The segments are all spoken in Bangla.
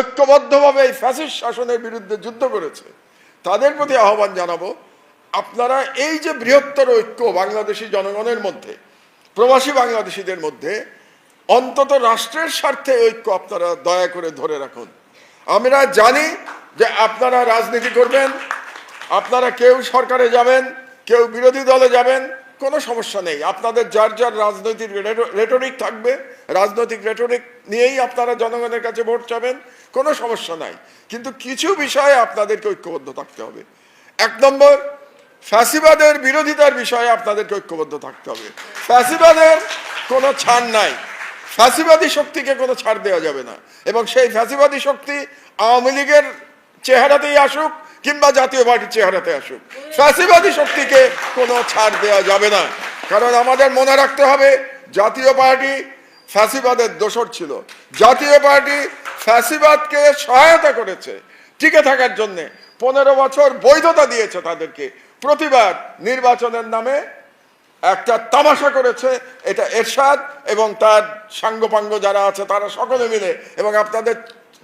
ঐক্যবদ্ধভাবে এই ফ্যাসিস্ট শাসনের বিরুদ্ধে যুদ্ধ করেছে, তাদের প্রতি আহ্বান জানাব, আপনারা এই যে বৃহত্তর ঐক্য বাংলাদেশি জনগণের মধ্যে, প্রবাসী বাংলাদেশিদের মধ্যে, অন্তত রাষ্ট্রের স্বার্থে ঐক্য আপনারা দয়া করে ধরে রাখুন। আমরা জানি যে আপনারা রাজনীতি করবেন, আপনারা কেউ সরকারে যাবেন, কেউ বিরোধী দলে যাবেন কোনো সমস্যা নেই। আপনাদের যার যার রাজনৈতিক রেটরিক থাকবে, রাজনৈতিক রেটরিক নিয়েই আপনারা জনগণের কাছে ভোট চাবেন, কোনো সমস্যা নাই। কিন্তু কিছু বিষয়ে আপনাদেরকে ঐক্যবদ্ধ থাকতে হবে। এক নম্বর, ফ্যাসিবাদের বিরোধিতার বিষয়ে আপনাদেরকে ঐক্যবদ্ধ থাকতে হবে। ফ্যাসিবাদের কোনো ছাড় নাই। ফ্যাসিবাদী শক্তিকে কোনো ছাড় দেওয়া যাবে না। এবং সেই ফ্যাসিবাদী শক্তি আওয়ামী লীগের চেহারাতেই আসুক কিংবা জাতীয় পার্টির চেহারাতে আসুক। ফ্যাসিবাদী শক্তিকে কোনো ছাড় দেওয়া যাবে না। কারণ আমাদের মনে রাখতে হবে, জাতীয় পার্টি ফ্যাসিবাদের দোসর ছিল। জাতীয় পার্টি ফ্যাসিবাদকে সহায়তা করেছে, টিকে থাকার জন্যে। পনেরো বছর বৈধতা দিয়েছে তাদেরকে। প্রতিবার নির্বাচনের নামে একটা তামাশা করেছে, এটা এরশাদ এবং তার সাঙ্গপাঙ্গ যারা আছে তারা সকলে মিলে। এবং আপনাদের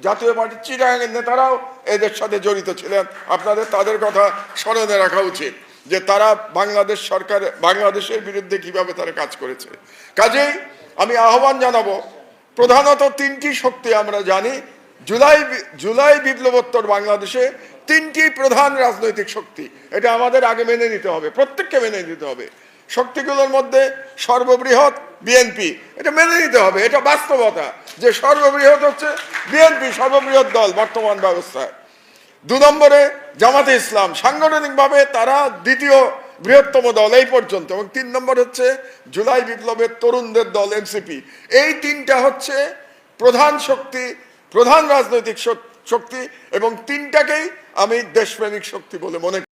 জাতীয় পার্টির চিরাঙের নেতারাও এদের সাথে জড়িত ছিলেন। আপনাদের, তাদের কথা স্মরণে রাখা উচিত যে তারা বাংলাদেশ সরকার, বাংলাদেশের বিরুদ্ধে কীভাবে তারা কাজ করেছে। কাজেই আমি আহ্বান জানাব, প্রধানত তিনটি শক্তি আমরা জানি, জুলাই জুলাই বিপ্লবোত্তর বাংলাদেশে তিনটি প্রধান রাজনৈতিক শক্তি। এটা আমাদের আগে মেনে নিতে হবে, প্রত্যেককে মেনে নিতে হবে। শক্তিগুলোর মধ্যে সর্ববৃহৎ বিএনপি। এটা মেনে নিতে হবে, এটা বাস্তবতা যে সর্ববৃহৎ হচ্ছে বিএনপি, সর্ববৃহৎ দল বর্তমান ব্যবস্থায়। দু নম্বরে জামাতে ইসলাম, সাংগঠনিকভাবে তারা দ্বিতীয় বৃহত্তম দল এই পর্যন্ত, এবং তিন নম্বর হচ্ছে জুলাই বিপ্লবের তরুণদের দল, এনসিপি। এই তিনটা হচ্ছে প্রধান শক্তি, প্রধান রাজনৈতিক শক- শক্তি, এবং তিনটাকেই আমি দেশপ্রেমিক শক্তি বলে মনে করি